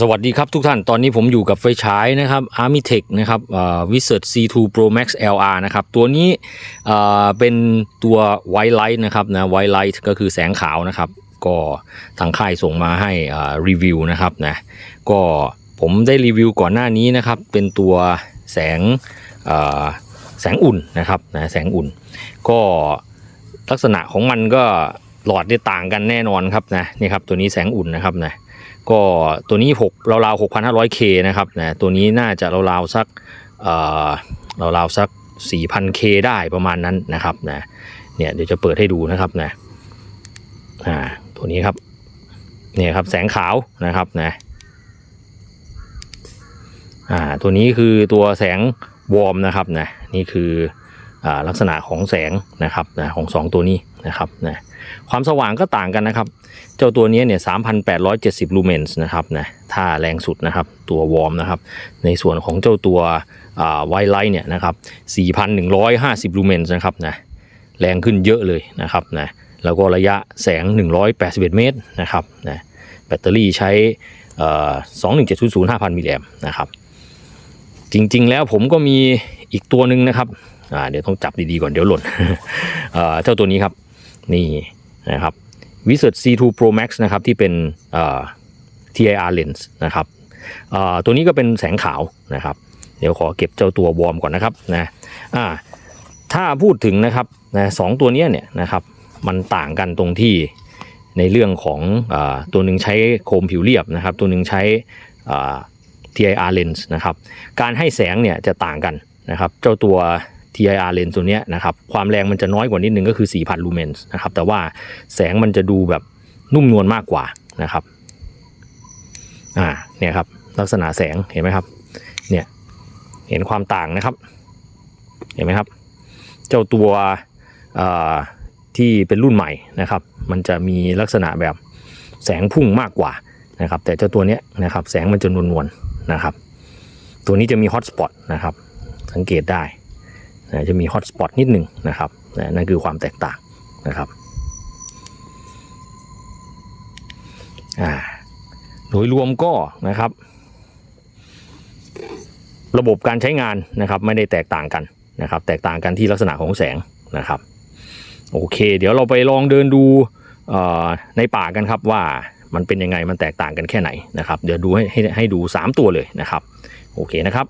สวัสดีครับทุกท่าน ตอนนี้ผมอยู่กับไฟฉายนะครับ Armitech นะครับวิเศษ C2 Pro Max LR นะครับ ตัวนี้เป็นตัว White Light นะครับนะ White Light ก็คือแสงขาวนะครับ ก็ทางค่ายส่งมาให้รีวิวนะครับนะ ก็ผมได้รีวิวก่อนหน้านี้นะครับ เป็นตัวแสงแสงอุ่นนะครับนะแสงอุ่น ก็ลักษณะของมันก็ หลอดเนี่ยต่างกันแน่นอนครับนะนี่ครับตัวนี้แสงอุ่นนะครับนะก็ตัวนี้6ราวๆ 6,500K นะครับนะตัวนี้น่าจะราวๆสักเอ่อราวๆสัก 4,000K ได้ประมาณนั้นนะครับนะเนี่ยเดี๋ยวจะเปิดให้ดูนะครับนะอ่าตัวนี้ครับเนี่ยครับแสงขาวนะครับนะอ่าตัวนี้คือตัวแสงวอร์มนะครับนะนี่คืออ่าลักษณะของแสงนะครับนะของสองตัวนี้นะครับนะ ความสว่างก็ต่างกันนะครับ เจ้าตัวนี้เนี่ย3,870ลูเมนส์นะครับนะถ้าแรงสุดนะครับ ตัววอร์มนะครับ ในส่วนของเจ้าตัวไวไลท์เนี่ยนะครับ4,150ลูเมนส์นะครับนะแรงขึ้นเยอะเลยนะครับนะแล้วก็ระยะแสง 181 เมตรนะครับนะแบตเตอรี่ใช้เอ่อ21700 5,000มิลลิแอมนะครับ จริงๆแล้วผมก็มีอีกตัวหนึ่งนะครับอ่าเดี๋ยวต้องจับดีๆก่อนเดี๋ยวหล่นอ่อเจ้าตัวนี้ครับ นี่นะครับวิเศษ C2 Pro Max นะครับที่เป็น TIR lens นะครับตัวนี้ก็เป็นแสงขาวนะครับ เดี๋ยวขอเก็บเจ้าตัววอร์มก่อนนะครับนะถ้าพูดถึงนะครับนะสองตัวเนี้ยเนี่ยนะครับมันต่างกันตรงที่ในเรื่องของอตัวหนึ่งใช้โคมผิวเรียบนะครับ ตัวหนึ่งใช้ TIR lens นะครับ การให้แสงเนี่ยจะต่างกันนะครับ เจ้าตัว TIR lens ตัวเนี้ยนะครับความแรงมันจะน้อยกว่านิดนึงก็คือ 4,000 ลูเมนส์นะครับแต่ว่าแสงมันจะดูแบบนุ่มนวลมากกว่านะครับอ่าเนี่ยครับลักษณะแสงเห็นไหมครับเนี่ยเห็นความต่างนะครับ เห็นไหมครับ เจ้าตัวที่เป็นรุ่นใหม่นะครับ มันจะมีลักษณะแบบแสงพุ่งมากกว่านะครับ แต่เจ้าตัวเนี้ยนะครับแสงมันจะนวลๆนะครับ ตัวนี้จะมีฮอตสปอตนะครับ สังเกตได้ นะจะมีฮอตสปอตนิดหนึ่งนะครับนะนั่นคือความแตกต่างนะครับอ่าโดยรวมก็นะครับ ระบบการใช้งานนะครับไม่ได้แตกต่างกันนะครับ แตกต่างกันที่ลักษณะของแสงนะครับโอเค เดี๋ยวเราไปลองเดินดูในป่ากันครับว่ามันเป็นยังไงมันแตกต่างกันแค่ไหนนะครับ เดี๋ยวดูให้ให้ให้ดู 3 ตัวเลยนะครับ โอเคนะครับ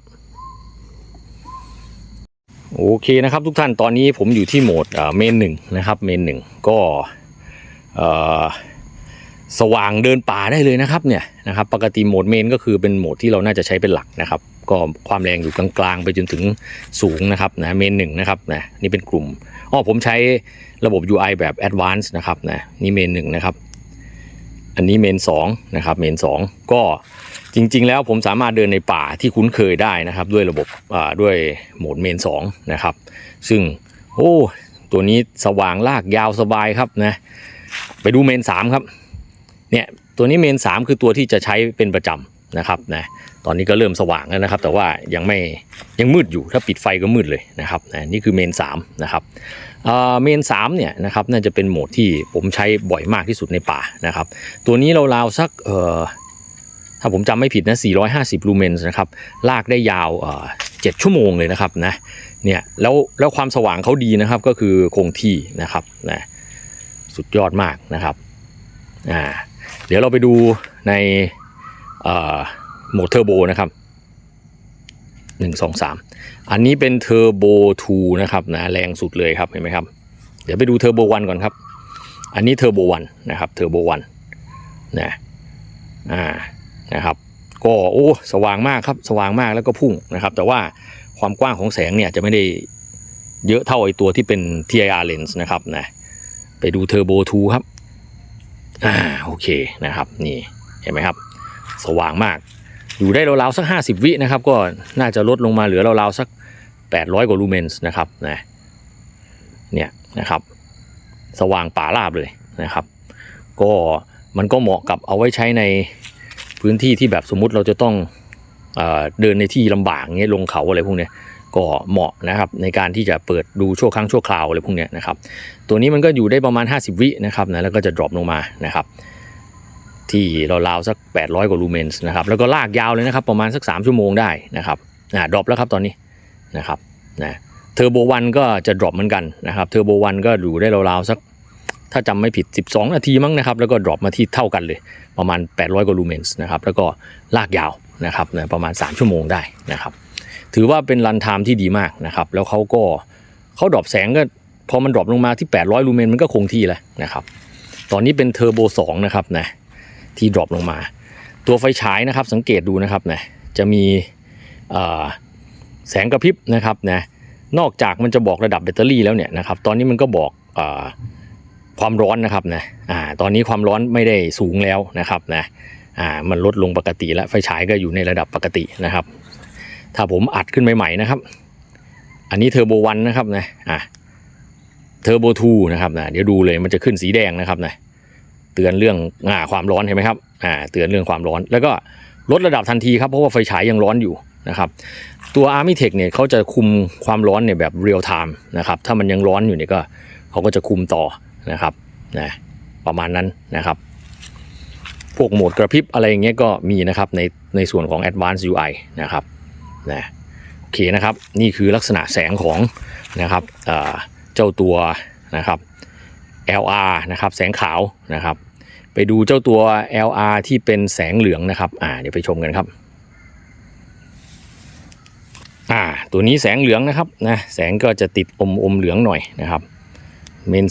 โอเคนะครับทุกท่านตอนนี้ผมอยู่ที่โหมดเมนหนึ่งนะครับเมนหนึ่งก็สว่างเดินป่าได้เลยนะครับเนี่ยนะครับปกติโหมดเมนก็คือเป็นโหมดที่เราน่าจะใช้เป็นหลักนะครับ ก็ความแรงอยู่กลางๆ ไปจนถึงสูงนะครับนะเมนหนึ่งนะครับนะนี่เป็นกลุ่มอ๋อผมใช้ระบบ UI แบบ Advanced นะครับนะนี่เมนหนึ่งนะครับ อันนี้เมนสองนะครับเมนสองก็จริง ๆ แล้วผมสามารถเดินในป่าที่คุ้นเคยได้นะครับ ด้วยระบบด้วยโหมดเมนสองนะครับ ซึ่งโอ้ตัวนี้สว่างลากยาวสบายครับนะไปดูเมนสามครับเนี่ยตัวนี้เมนสามคือตัวที่จะใช้เป็นประจำนะครับนะตอนนี้ก็เริ่มสว่างแล้วนะครับ แต่ว่ายังไม่ยังมืดอยู่ถ้าปิดไฟก็มืดเลยนะครับนะนี่คือเมนสามนะครับ เมนสามเนี่ยนะครับน่าจะเป็นโหมดที่ผมใช้บ่อยมากที่สุดในป่านะครับ ตัวนี้เราราวสักเออถ้าผมจำไม่ผิดนะ 450 ลูเมนนะครับ ลากได้ยาวเอ่อ7ชั่วโมงเลยนะครับนะเนี่ยแล้วแล้วความสว่างเขาดีนะครับก็คือคงที่นะครับนะสุดยอดมากนะครับอ่าเดี๋ยวเราไปดูในโหมดเทอร์โบนะครับ 1 2 3 อันนี้เป็นเทอร์โบ2นะครับนะแรงสุดเลยครับเห็นไหมครับ เดี๋ยวไปดูเทอร์โบ1ก่อนครับ อันนี้เทอร์โบ1นะครับเทอร์โบ1นะอ่านะครับก็โอ้สว่างมากครับสว่างมากแล้วก็พุ่งนะครับ แต่ว่าความกว้างของแสงเนี่ยจะไม่ได้เยอะเท่าไอตัวที่เป็น TIR lens นะครับนะไปดูเทอร์โบ2ครับอ่าโอเคนะครับนี่เห็นไหมครับ สว่างมาก อยู่ได้ราวๆสัก 50 วินะครับ ก็น่าจะลดลงมาเหลือราวๆสัก 800 กว่าลูเมนส์นะครับนะเนี่ยนะครับ สว่างป่าราบเลยนะครับ ก็มันก็เหมาะกับเอาไว้ใช้ในพื้นที่ที่แบบสมมุติเราจะต้องเอเดินในที่ลำบากเงี้ยลงเขาอะไรพวกเนี้ยก็เหมาะนะครับในการที่จะเปิดดูชั่วครั้งชั่วคราวอะไรพวกเนี้ยนะครับ ตัวนี้มันก็อยู่ได้ประมาณ 50 วินะครับนะแล้วก็จะ drop ลงมานะครับ ที่ราวๆสัก 800 กว่าลูเมนส์นะครับแล้วก็ลากยาวเลยนะครับประมาณสัก 3 ชั่วโมงได้นะครับอ่าดรอปแล้วครับตอนนี้นะครับนะเทอร์โบวันก็จะดรอปเหมือนกันนะครับเทอร์โบวันก็อยู่ได้ราวๆสักถ้าจำไม่ผิด 12 นาทีมั้งนะครับแล้วก็ดรอปมาที่เท่ากันเลยประมาณ 800 กว่าลูเมนส์นะครับแล้วก็ลากยาวนะครับนะประมาณ 3 ชั่วโมงได้นะครับถือว่าเป็นรันไทม์ที่ดีมากนะครับแล้วเขาก็เขาดรอปแสงก็พอมันดรอปลงมาที่ 800 ลูเมนมันก็คงที่แล้วนะครับตอนนี้เป็นเทอร์โบ2นะครับนะ ที่ดรอปลงมา ตัวไฟฉายนะครับสังเกตดูนะครับนะจะมีแสงกระพริบนะครับนะนอกจากมันจะบอกระดับแบตเตอรี่แล้วเนี่ยนะครับตอนนี้มันก็บอกเอ่อความร้อนนะครับนะอ่าตอนนี้ความร้อนไม่ได้สูงแล้วนะครับนะอ่ามันลดลงปกติแล้วไฟฉายก็อยู่ในระดับปกตินะครับ ถ้าผมอัดขึ้นใหม่ๆนะครับ อันนี้เทอร์โบวันนะครับนะอ่าเทอร์โบทูนะครับนะเดี๋ยวดูเลยมันจะขึ้นสีแดงนะครับนะ เตือนเรื่องอ่าความร้อนเห็นไหมครับอ่าเตือนเรื่องความร้อน แล้วก็ลดระดับทันทีครับเพราะว่าไฟฉายยังร้อนอยู่นะครับตัว Army Tech เนี่ยเขาจะคุมความร้อนเนี่ยแบบเรียลไทม์นะครับถ้ามันยังร้อนอยู่เนี่ยก็เขาก็จะคุมต่อนะครับนะประมาณนั้นนะครับ พวกโหมดกระพริบอะไรอย่างเงี้ยก็มีนะครับในในส่วนของ Advanced UI นะครับนะโอเคนะครับนี่คือลักษณะแสงของนะครับเอ่อเจ้าตัวนะครับ LR นะครับแสงขาวนะครับ ไปดูเจ้าตัว LR ที่เป็นแสงเหลืองนะครับอ่าเดี๋ยวไปชมกันครับอ่าตัวนี้แสงเหลืองนะครับนะแสงก็จะติดอมอมเหลืองหน่อยนะครับเมน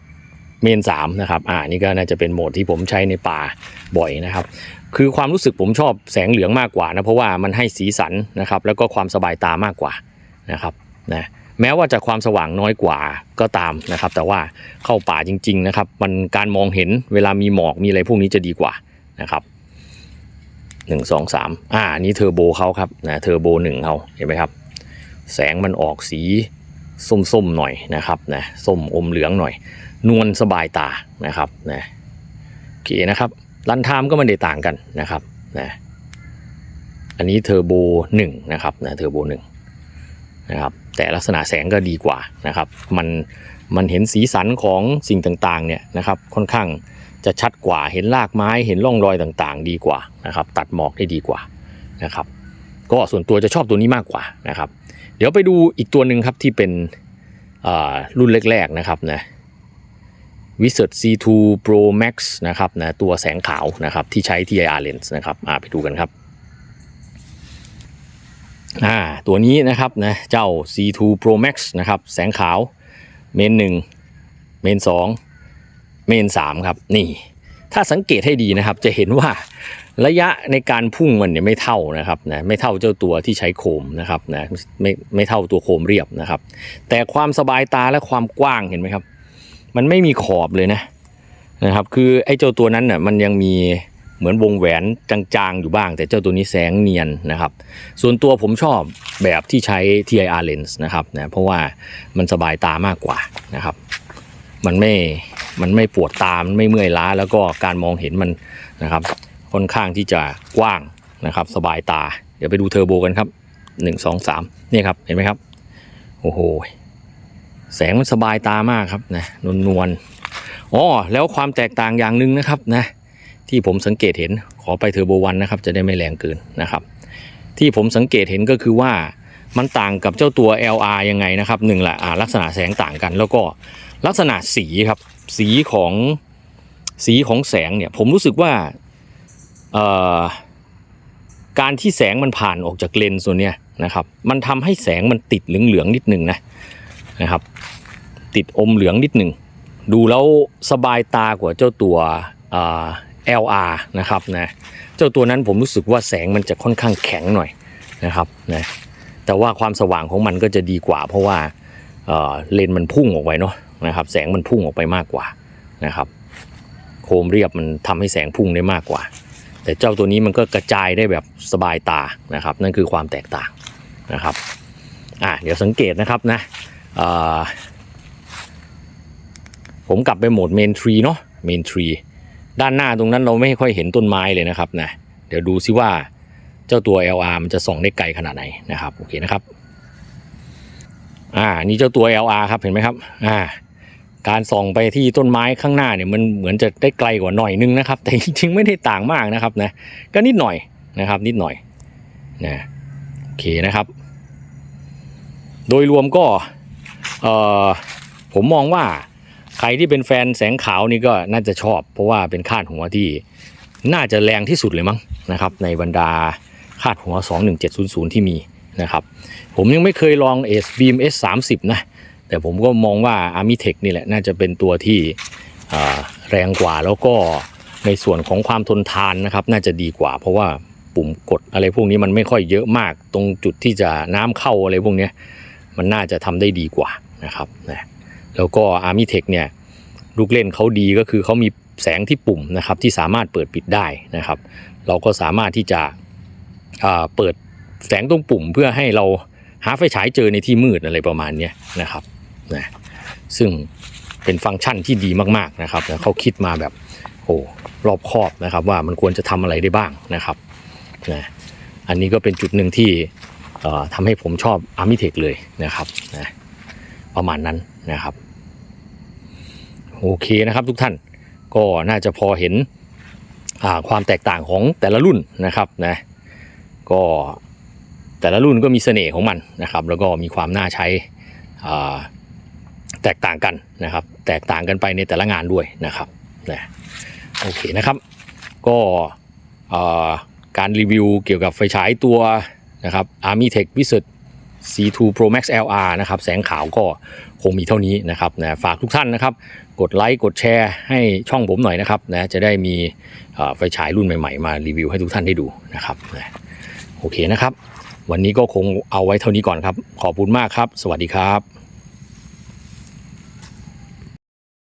2เมน3นะครับอ่านี่ก็น่าจะเป็นโหมดที่ผมใช้ในป่าบ่อยนะครับ คือความรู้สึกผมชอบแสงเหลืองมากกว่านะเพราะว่ามันให้สีสันนะครับแล้วก็ความสบายตามากกว่านะครับนะ แม้ว่าจะความสว่างน้อยกว่าก็ตามนะครับ แต่ว่าเข้าป่าจริง ๆ นะครับ มันการมองเห็นเวลามีหมอกมีอะไรพวกนี้จะดีกว่านะครับหนึ่งสองสามอ่านี่เทอร์โบเขาครับนะเทอร์โบหนึ่งเขาเห็นไหมครับ แสงมันออกสีส้มๆหน่อยนะครับนะส้มอมเหลืองหน่อย นวลสบายตานะครับนะโอเคนะครับรันไทม์ก็ไม่ได้ต่างกันนะครับนะอันนี้เทอร์โบหนึ่งนะครับนะเทอร์โบหนึ่งนะครับ แต่ลักษณะแสงก็ดีกว่านะครับ มันมันเห็นสีสันของสิ่งต่างๆเนี่ยนะครับค่อนข้างจะชัดกว่าเห็นรากไม้เห็นร่องรอยต่างๆ ดีกว่านะครับตัดหมอกได้ดีกว่านะครับก็ส่วนตัวจะชอบตัวนี้มากกว่านะครับ เดี๋ยวไปดูอีกตัวหนึ่งครับที่เป็นอ่ารุ่นแรกๆนะครับนะ Wizard C2 Pro Max นะครับนะตัวแสงขาวนะครับที่ใช้ TIR lens นะครับอ่าไปดูกันครับ อ่าตัวนี้นะครับนะเจ้า C2 Pro Max นะครับ แสงขาวเมน1เมน2เมน3ครับ นี่ ถ้าสังเกตให้ดีนะครับ จะเห็นว่าระยะในการพุ่งมันเนี่ยไม่เท่านะครับนะไม่เท่าเจ้าตัวที่ใช้โคมนะครับนะไม่ไม่เท่าตัวโคมเรียบนะครับ แต่ความสบายตาและความกว้างเห็นไหมครับ มันไม่มีขอบเลยนะนะครับ คือไอ้เจ้าตัวนั้นน่ะมันยังมี เหมือนวงแหวนจางๆอยู่บ้าง แต่เจ้าตัวนี้แสงเนียนนะครับ ส่วนตัวผมชอบแบบที่ใช้ TIR lens นะครับนะเพราะว่ามันสบายตามากกว่านะครับ มันไม่มันไม่ปวดตามันไม่เมื่อยล้าแล้วก็การมองเห็นมันนะครับ ค่อนข้างที่จะกว้างนะครับสบายตา เดี๋ยวไปดูเทอร์โบกันครับหนึ่งสองสามนี่ครับเห็นไหมครับโอ้โหแสงมันสบายตามากครับนะนวลๆอ๋อแล้วความแตกต่างอย่างหนึ่งนะครับนะ ที่ผมสังเกตเห็นขอไปเทอร์โบวันนะครับจะได้ไม่แรงเกินนะครับ ที่ผมสังเกตเห็นก็คือว่ามันต่างกับเจ้าตัว LR ยังไงนะครับหนึ่งแหละลักษณะแสงต่างกัน แล้วก็ลักษณะสีครับสีของสีของแสงเนี่ยผมรู้สึกว่าการที่แสงมันผ่านออกจากเลนส์ตัวเนี้ยนะครับมันทำให้แสงมันติดเหลืองๆนิดนึงนะนะครับ ติดอมเหลืองนิดหนึ่งดูแล้วสบายตากว่าเจ้าตัว LR นะครับนะเจ้าตัวนั้นผมรู้สึกว่าแสงมันจะค่อนข้างแข็งหน่อยนะครับนะแต่ว่าความสว่างของมันก็จะดีกว่า เพราะว่าเเลนส์มันพุ่งออกไปเนาะนะครับแสงมันพุ่งออกไปมากกว่านะครับโคมเรียบมันทำให้แสงพุ่งได้มากกว่า แต่เจ้าตัวนี้มันก็กระจายได้แบบสบายตานะครับนั่นคือความแตกต่างนะครับอะเดี๋ยวสังเกตนะครับนะผมกลับไปโหมดเมนทรีเนาะเมนทรี ด้านหน้าตรงนั้นเราไม่ค่อยเห็นต้นไม้เลยนะครับนะเดี๋ยวดูซิว่าเจ้าตัว LR มันจะส่องได้ไกลขนาดไหนนะครับโอเคนะครับอ่านี่เจ้าตัว LR ครับเห็นไหมครับอ่าการส่องไปที่ต้นไม้ข้างหน้าเนี่ยมันเหมือนจะได้ไกลกว่าหน่อยนึงนะครับ แต่จริงๆไม่ได้ต่างมากนะครับนะก็นิดหน่อยนะครับ นิดหน่อยนะโอเคนะครับ โดยรวมก็เอ่อผมมองว่า ใครที่เป็นแฟนแสงขาวนี่ก็น่าจะชอบ เพราะว่าเป็นคาดหัวที่น่าจะแรงที่สุดเลยมั้งนะครับ ในบรรดาคาดหัว 21700 ที่มีนะครับ ผมยังไม่เคยลอง S Beam S 3 0นะ แต่ผมก็มองว่า Armitech นี่แหละน่าจะเป็นตัวที่แรงกว่าแล้วก็ในส่วนของความทนทานนะครับ น่าจะดีกว่า เพราะว่าปุ่มกดอะไรพวกนี้มันไม่ค่อยเยอะมาก ตรงจุดที่จะน้ำเข้าอะไรพวกนี้มันน่าจะทำได้ดีกว่านะครับนะ แล้วก็ Armitech เนี่ยลูกเล่นเขาดีก็คือเขามีแสงที่ปุ่มนะครับที่สามารถเปิดปิดได้นะครับ เราก็สามารถที่จะเปิดแสงตรงปุ่มเพื่อให้เราหาไฟฉายเจอในที่มืดอะไรประมาณนี้นะครับนะซึ่งเป็นฟังก์ชันที่ดีมากๆนะครับเขาคิดมาแบบโอ้รอบคอบนะครับว่ามันควรจะทำอะไรได้บ้างนะครับนะอันนี้ก็เป็นจุดหนึ่งที่ทำให้ผมชอบ Armitech เลยนะครับนะ ประมาณนั้นนะครับโอเคนะครับทุกท่านก็น่าจะพอเห็นความแตกต่างของแต่ละรุ่นนะครับนะก็แต่ละรุ่นก็มีเสน่ห์ของมันนะครับ แล้วก็มีความน่าใช้แตกต่างกันนะครับ แตกต่างกันไปในแต่ละงานด้วยนะครับนะโอเคนะครับ ก็การรีวิวเกี่ยวกับไฟฉายตัวนะครับ Armitech Wizard C2 Pro Max LR นะครับแสงขาวก็คงมีเท่านี้นะครับนะฝากทุกท่านนะครับ กดไลค์กดแชร์ให้ช่องผมหน่อยนะครับนะจะได้มีไฟฉายรุ่นใหม่ๆ มารีวิวให้ทุกท่านได้ดูนะครับนะโอเคนะครับ วันนี้ก็คงเอาไว้เท่านี้ก่อนครับ ขอบคุณมากครับ สวัสดีครับ